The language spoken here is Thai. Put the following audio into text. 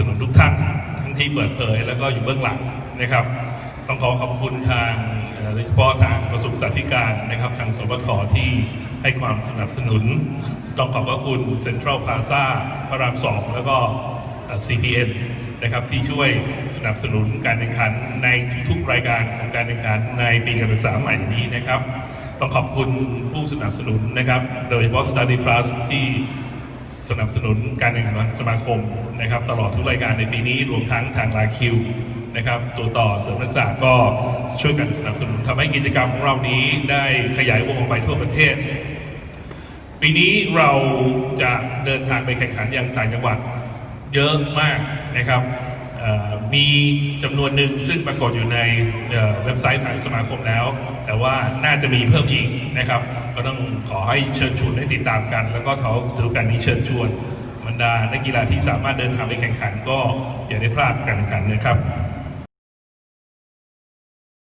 สนุนทุกท่านทั้งที่เปิดเผยแล้วก็อยู่เบื้องหลังนะครับ ต้องขอขอบคุณทางโดยเฉพาะทางกระทรวงสาธารณการนะครับ ทางสปทที่ให้ความสนับสนุน ต้องขอบพระคุณเซ็นทรัลพลาซ่าพระรามสองแล้วก็ CPN นะครับที่ช่วยสนับสนุนการแข่งขันในทุกๆรายการของการแข่งขันในปีการศึกษาใหม่นี้นะครับ ต้องขอบคุณผู้สนับสนุนนะครับ โดยเฉพาะ Study Plus ที่สนับสนุนการแข่งขันของสมาคม นะครับตลอดทุกรายการในปีนี้รวมทั้งทางลาคิวนะครับตัวต่อเสริมนักศึกษาก็ช่วยกันสนับสนุนทำให้กิจกรรมของเรานี้ได้ขยายวงออกไปทั่วประเทศ ปีนี้เราจะเดินทางไปแข่งขันอย่างต่างจังหวัดเยอะมากนะครับมีจำนวนหนึ่งซึ่งปรากฏอยู่ในเเว็บไซต์ทางสมาคมแล้ว แต่ว่าน่าจะมีเพิ่มอีกนะครับ ก็ต้องขอให้เชิญชวนให้ติดตามกัน แล้วก็เขาถือการนี้เชิญชวน บรรดานักกีฬาที่สามารถเดินทางไปแข่งขันก็อย่าได้พลาดการแข่งขันนะครับ